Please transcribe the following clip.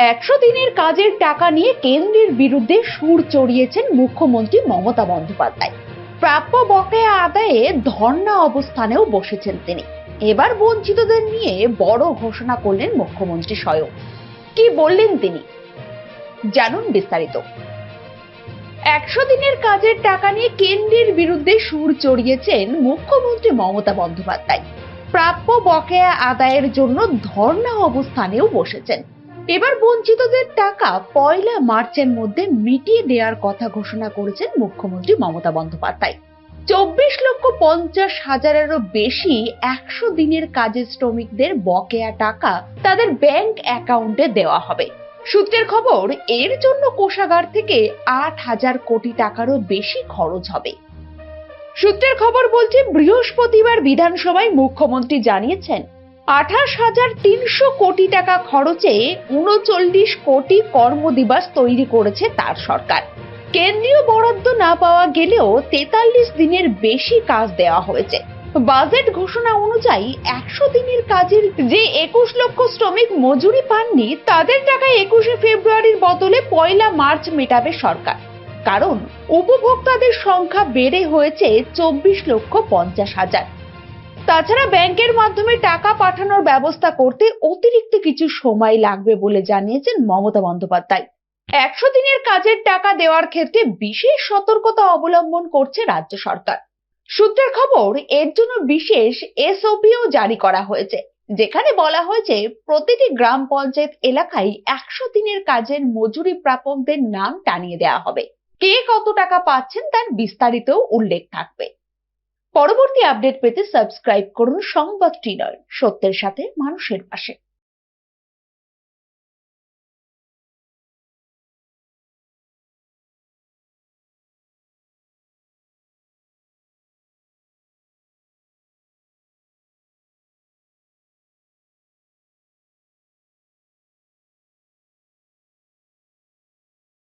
একশো দিনের কাজের টাকা নিয়ে কেন্দ্রের বিরুদ্ধে সুর চড়িয়েছেন মুখ্যমন্ত্রী মমতা বন্দ্যোপাধ্যায়। প্রাপ্য বকেয়া আদায়ে ধর্ণা অবস্থানেও বসেছেন তিনি। এবার বঞ্চিতদের নিয়ে বড় ঘোষণা করলেন মুখ্যমন্ত্রী স্বয়ং। কি বললেন তিনি? জানুন বিস্তারিত। একশো দিনের কাজের টাকা নিয়ে কেন্দ্রের বিরুদ্ধে সুর চড়িয়েছেন মুখ্যমন্ত্রী মমতা বন্দ্যোপাধ্যায়। প্রাপ্য বকেয়া আদায়ের জন্য ধর্ণা অবস্থানেও বসেছেন। এবার বঞ্চিতদের টাকা পয়লা মার্চের মধ্যে মিটিয়ে দেওয়ার কথা ঘোষণা করেছেন মুখ্যমন্ত্রী মমতা বন্দ্যোপাধ্যায়। চব্বিশ লক্ষ পঞ্চাশ হাজারেরও বেশি একশো দিনের কাজের শ্রমিকদের বকেয়া টাকা তাদের ব্যাংক অ্যাকাউন্টে দেওয়া হবে। সূত্রের খবর, এর জন্য কোষাগার থেকে আট হাজার কোটি টাকারও বেশি খরচ হবে। সূত্রের খবর বলছে, বৃহস্পতিবার বিধানসভায় মুখ্যমন্ত্রী জানিয়েছেন আঠাশ হাজার তিনশো কোটি টাকা খরচে উনচল্লিশ কোটি কর্মদিবস তৈরি করেছে তার সরকার। কেন্দ্রীয় বরাদ্দ না পাওয়া গেলেও তেতাল্লিশ দিনের বেশি কাজ দেওয়া হয়েছে। বাজেট ঘোষণা অনুযায়ী একশো দিনের কাজের যে একুশ লক্ষ শ্রমিক মজুরি পাননি, তাদের টাকা একুশে ফেব্রুয়ারির বদলে পয়লা মার্চ মেটাবে সরকার। কারণ উপভোক্তাদের সংখ্যা বেড়ে হয়েছে চব্বিশ লক্ষ পঞ্চাশ হাজার। তাছাড়া ব্যাংকের মাধ্যমে টাকা পাঠানোর ব্যবস্থা করতে অতিরিক্ত কিছু সময় লাগবে বলে জানিয়েছেন মমতা বন্দ্যোপাধ্যায়। একশো দিনের কাজের টাকা দেওয়ার ক্ষেত্রে বিশেষ সতর্কতা অবলম্বন করছে রাজ্য সরকার। সূত্রের খবর, এর জন্য বিশেষ এসওপিও জারি করা হয়েছে, যেখানে বলা হয়েছে, প্রতিটি গ্রাম পঞ্চায়েত এলাকায় একশো দিনের কাজের মজুরি প্রাপকদের নাম টানিয়ে দেওয়া হবে। কে কত টাকা পাচ্ছেন তার বিস্তারিত উল্লেখ থাকবে। পরবর্তী আপডেট পেতে সাবস্ক্রাইব করুন সংবাদ টিনার সত্যের সাথে মানুষের পাশে।